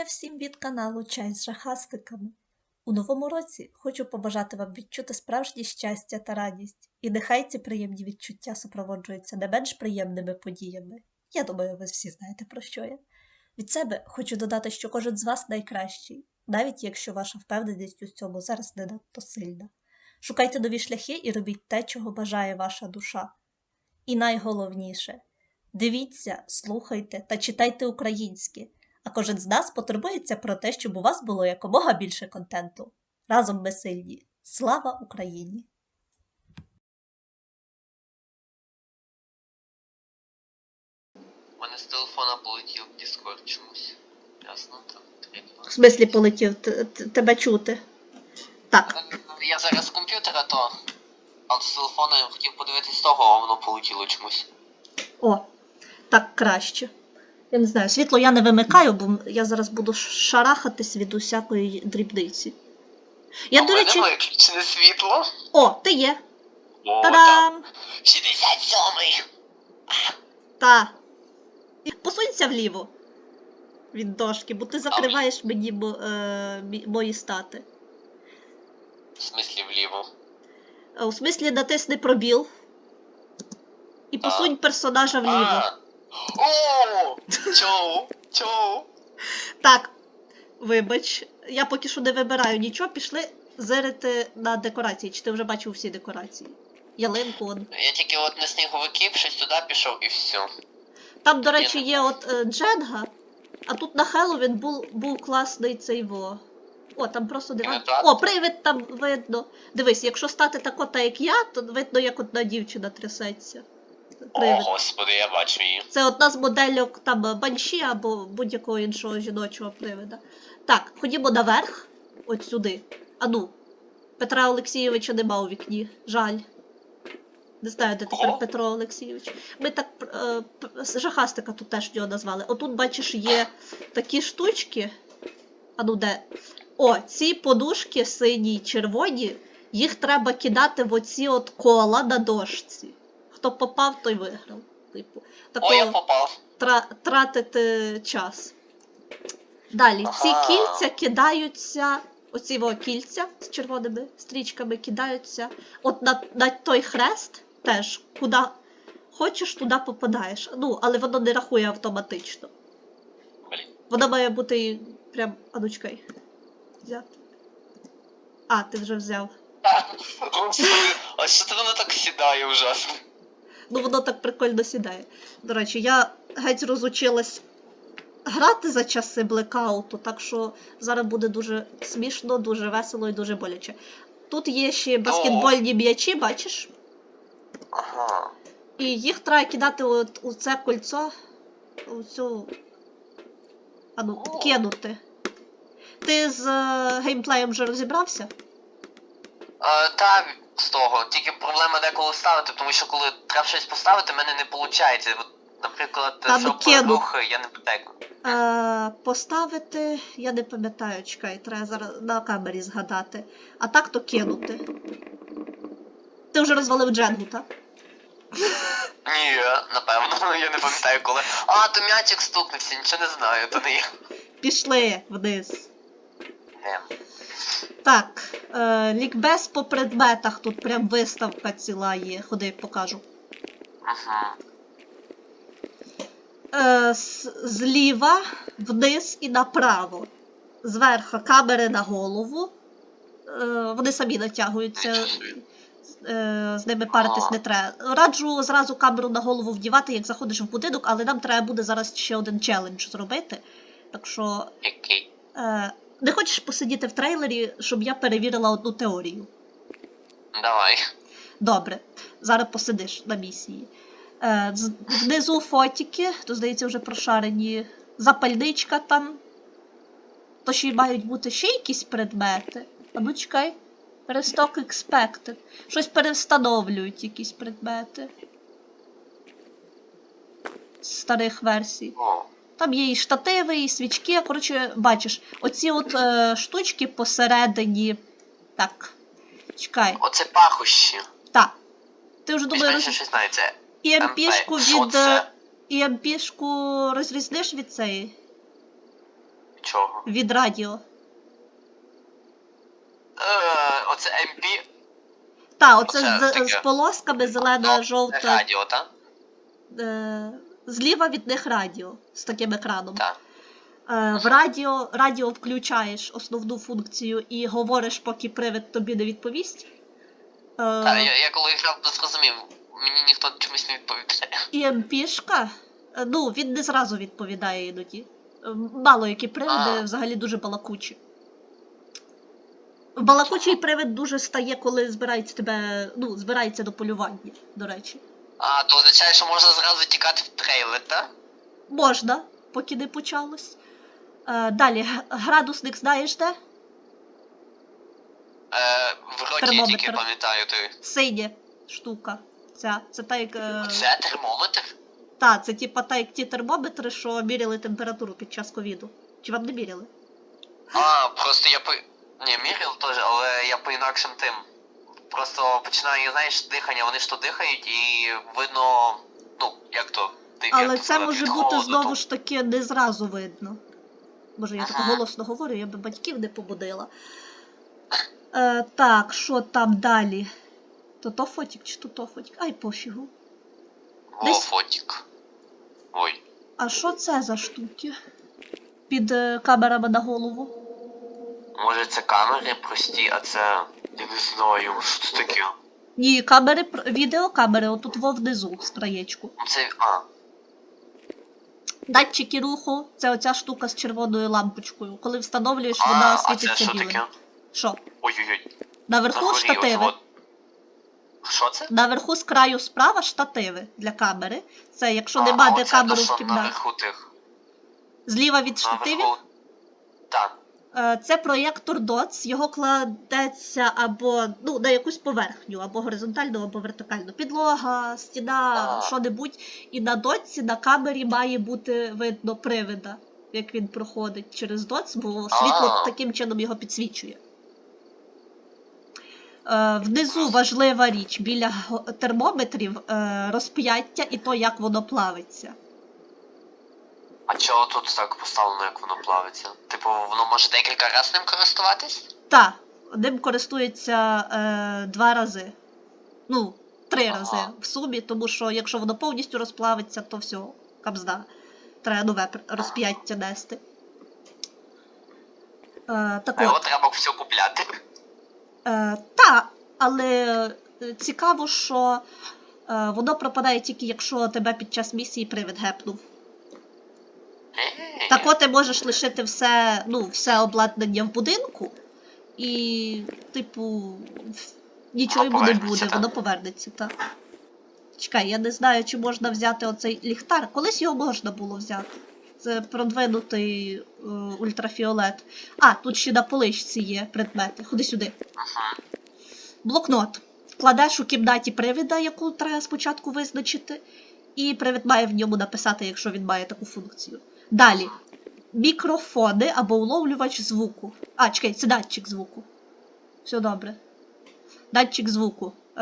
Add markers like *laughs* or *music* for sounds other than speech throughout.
Вітання всім від каналу Чай з жахастиками. У новому році хочу побажати вам відчути справжнє щастя та радість, і нехай ці приємні відчуття супроводжуються не менш приємними подіями. Я думаю, ви всі знаєте про що я. Від себе хочу додати, що кожен з вас найкращий, навіть якщо ваша впевненість у цьому зараз не надто сильна. Шукайте нові шляхи і робіть те, чого бажає ваша душа. І найголовніше дивіться, слухайте та читайте українське. А кожен з нас потурбується про те, щоб у вас було якомога більше контенту. Разом ми сильні. Слава Україні! У мене з телефона полетів Discord чомусь. Ясно, там. В смислі полетів Т- т- тебе чути. Так, Я зараз з комп'ютера, то. А з телефона я хотів подивитись з того, а воно полетіло чомусь. о, так краще. Я не знаю, світло я не вимикаю, бо я зараз буду шарахатись від усякої дрібниці. Я, а до речі. виключене світло. О, ти є. Та-дам! 67-й! Та. Посунься вліво від дошки, бо ти закриваєш мені мо- е, мої стати. В смислі вліво. Е, У смислі натисни пробіл. І посунь персонажа вліво. О! Чоу! Чоу! Так, вибач, я поки що не вибираю нічого, пішли зирити на декорації. Чи ти вже бачив всі декорації? Ялинку. он. Я тільки от на сніговики щось туди пішов і все. Там, до речі, є от е, Дженга, а тут на Хеллоуін був, був класний цей во. О, там просто диван. О, привид там видно. Дивись, якщо стати так ота, як я, то видно, як одна дівчина трясеться. О, господи, я бачу її. Це одна з модельок там банші або будь-якого іншого жіночого привида. Так, ходімо наверх, от сюди. А ну, Петра Олексійовича нема у вікні. Жаль. Не знаю, де тепер Кого? Петро Олексійович. Ми так е, жахастика тут теж його назвали. Отут, бачиш, є такі штучки. А ну де? О, ці подушки сині й червоні, їх треба кидати в оці от кола на дошці. Хто попав, той виграв. Типу, О, я попав. тра- тратити час. Далі, ці кільця кидаються, оці во кільця з червоними стрічками кидаються. От на, на той хрест теж, куди хочеш, туди попадаєш. Ну, але воно не рахує автоматично. Блін. Воно має бути прям. А ну чекай. Взяти. А, ти вже взяв. А що це воно так сідає ужасно? Ну, воно так прикольно сідає. До речі, я геть розучилась грати за часи блекауту, так що зараз буде дуже смішно, дуже весело і дуже боляче. Тут є ще баскетбольні м'ячі, бачиш? Ага. І їх треба кидати от у це кольцо. У цю. А ну, кинути. Ти з е, геймплеєм вже розібрався? А, та з того. Тільки проблема деколи ставити, тому що коли треба щось поставити, в мене не виходить. От, наприклад, Там щоб кеду. рух, я не питаю. Е, поставити. Я не пам'ятаю, чекай, треба зараз на камері згадати. А так то кинути. Ти вже розвалив дженгу, так? Ні, напевно, *laughs* я не пам'ятаю коли. А, то м'ячик стукнувся, нічого не знаю, то не я. Пішли вниз. Не. Так, е, лікбез по предметах, тут прям виставка ціла є. Ходи, покажу. Ага. Е, зліва, вниз і направо. Зверху камери на голову. Е, вони самі натягуються. Е, з ними паритись не треба. Раджу зразу камеру на голову вдівати, як заходиш в будинок, але нам треба буде зараз ще один челендж зробити. Так що, Який? е, не хочеш посидіти в трейлері, щоб я перевірила одну теорію. Давай. Добре, зараз посидиш на місії. Е, внизу фотики, то здається, вже прошарені. Запальничка там. То ще й мають бути ще якісь предмети. А ну чекай. Restock expected. Щось перевстановлюють якісь предмети. Старих версій. О. Там є і штативи, і свічки. Коротше, бачиш, оці от е, штучки посередині. Так. Чекай. Оце пахощі. Так. Ти вже Більш-менш роз... щось знаю, це і МПшку МП. Що від. це? е, І МПшку розрізниш від цієї? Чого? від радіо. Е, оце MP Та, оце Оце з, таке. з полосками зелена, ну, жовта. радіо, так? Е, зліва від них радіо з таким екраном. Так. Е, в радіо, радіо включаєш основну функцію і говориш, поки привид тобі не відповість. Е, Та, я, я коли грав, не зрозумів, мені ніхто чомусь не відповідає. І МПшка, е, ну, він не зразу відповідає іноді. Мало які привиди А. взагалі дуже балакучі. Балакучий привид дуже стає, коли збирається тебе, ну, збирається до полювання, до речі. А, то означає, що можна зразу тікати в трейлер, так? Можна, поки не почалось. Е, далі, г- градусник знаєш де? Е, в роті Термометр. тільки пам'ятаю ти. Синя штука. Ця. Це та як. Е, Це термометр? та, це типа та як ті термометри, що міряли температуру під час ковіду. Чи вам не міряли? А, просто я по. Ні, міряв теж, але я по інакшим тим. Просто починаю, знаєш, дихання, вони ж то дихають і видно, ну, як то. ти- Але то це сказати, може бути холоду, знову то- ж таки не зразу видно. Може, я так голосно говорю, я би батьків не побудила. Е, так, що там далі? То то фотік чи то то фотік? Ай, пофігу. О, десь- фотік. Ой. А що це за штуки? Під е, камерами на голову? Може це камери прості, а це. Я не знаю, що це таке. Ні, камери, відеокамери, отут во внизу, з краєчку. Ну, Це. А. Датчики руху це оця штука з червоною лампочкою. Коли встановлюєш, А, вона а це що таке? Що? Ой-ой-ой. Наверху Загорілось, штативи. от. Що це? Наверху з краю справа штативи для камери. Це якщо нема де оце камеру то, що в кімнаті. Наверху тих. Зліва від штативів Наверху. Так. Е, це проєктор DOTS, його кладеться або ну, на якусь поверхню, або горизонтально, або вертикально. Підлога, стіна, що-небудь. І на дотці на камері має бути видно привида, як він проходить через доц, бо світло таким чином його підсвічує. Е, Внизу важлива річ біля термометрів е, розп'яття і то, як воно плавиться. А чого тут так поставлено, як воно плавиться? Типу, воно може декілька разів ним користуватись? Та, ним користується е, два рази. Ну, три Ага. рази в сумі, тому що якщо воно повністю розплавиться, то все, кабзда. Треба нове розп'яття нести. Е, так А його треба все купляти. е, та, але е, цікаво, що е, воно пропадає тільки, якщо тебе під час місії привид гепнув. Так от ти можеш лишити все, ну, все обладнання в будинку, і, типу, нічого йому не буде, воно повернеться, так. Чекай, я не знаю, чи можна взяти оцей ліхтар. Колись його можна було взяти. Це продвинутий е, ультрафіолет. А, тут ще на поличці є предмети. Ходи сюди. Блокнот. Кладеш у кімнаті привида, яку треба спочатку визначити, і привид має в ньому написати, якщо він має таку функцію. Далі. Мікрофони або уловлювач звуку. А, чекай, це датчик звуку. Все добре. Датчик звуку. Е,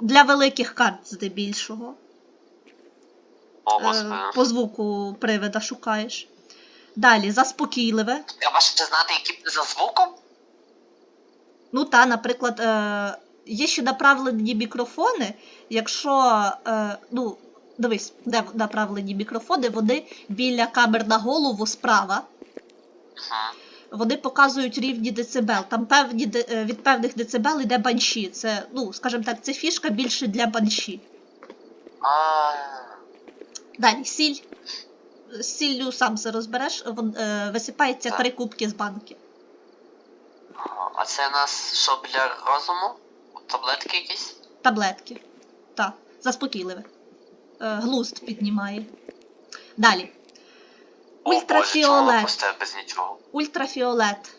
для великих карт здебільшого. О, Е, по звуку привида шукаєш. Далі, заспокійливе. Треба ще знати, які за звуком? Ну та, наприклад, е, є ще направлені мікрофони. Якщо, е, ну, дивись, де направлені мікрофони, вони біля камер на голову справа. Ага. Вони показують рівні децибел. Там певні е, від певних децибел йде банші. Це, ну, скажімо так, це фішка більше для банші. А, Далі, сіль. З сіллю сам все розбереш, вон, е, висипається Так. три кубки з банки. а це у нас що для розуму? Таблетки якісь? Таблетки. Так, заспокійливе. Е, глузд піднімає. Далі. Ультрафіолет. пусте без нічого? Ультрафіолет.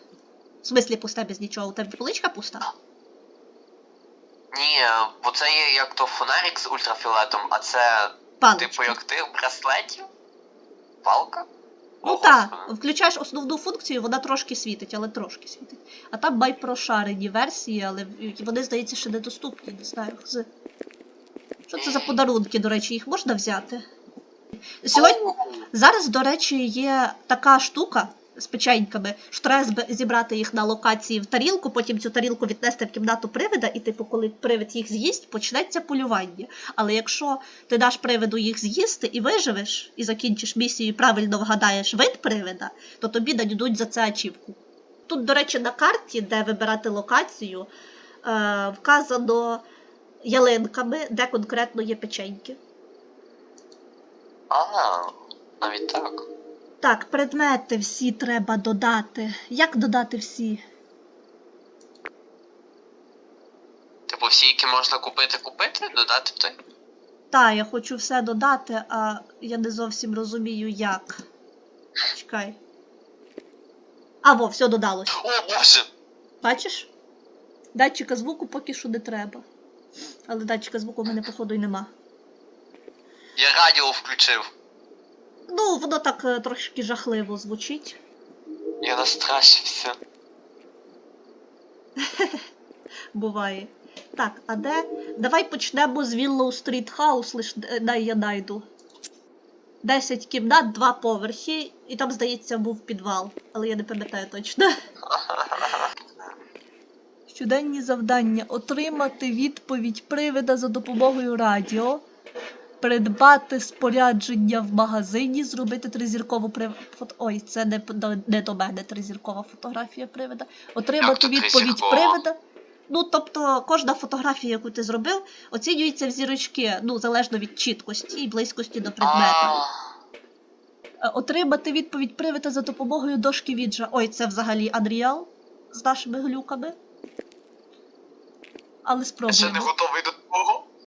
В смислі пусте без нічого. У тебе поличка пуста? Ні, бо це є як то фонарик з ультрафіолетом, а це Паличка. типу як ти в браслеті? Палка? Ну так, включаєш основну функцію, вона трошки світить, але трошки світить. А там байпрошарені версії, але вони, здається, ще недоступні, не знаю. З... Що це за подарунки, до речі, їх можна взяти? Сьогодні, зараз, до речі, є така штука, з печеньками, що треба зібрати їх на локації в тарілку, потім цю тарілку віднести в кімнату привида, і типу, коли привид їх з'їсть, почнеться полювання. Але якщо ти даш привиду їх з'їсти і виживеш, і закінчиш місію, і правильно вгадаєш вид привида, то тобі дадуть за це ачівку. Тут, до речі, на карті, де вибирати локацію, е, вказано ялинками, де конкретно є печеньки. А, навіть так. Так, предмети всі треба додати. Як додати всі? Типу, всі, які можна купити, купити, додати в той. Та, я хочу все додати, а я не зовсім розумію, як. Чекай. А, во, все додалось. О, боже! Бачиш? Датчика звуку поки що не треба. Але датчика звуку в мене, походу, й нема. Я радіо включив. Ну, воно так е, трошки жахливо звучить. Я настрашився. *laughs* Буває. Так, а де? Давай почнемо з Willow Street House, лиш е, дай я найду. 10 кімнат, 2 поверхи, і там, здається, був підвал, але я не пам'ятаю точно. *laughs* Щоденні завдання: отримати відповідь привида за допомогою радіо, придбати спорядження в магазині, зробити тризіркову фото... Ой, це не, не до мене тризіркова фотографія привида. Отримати відповідь привида. Ну, тобто, кожна фотографія, яку ти зробив, оцінюється в зірочки, ну, залежно від чіткості і близькості до предмета. Е, Отримати відповідь привида за допомогою дошки віджа. Ой, це взагалі Unreal з нашими глюками але спробуємо. Ще не готовий до того,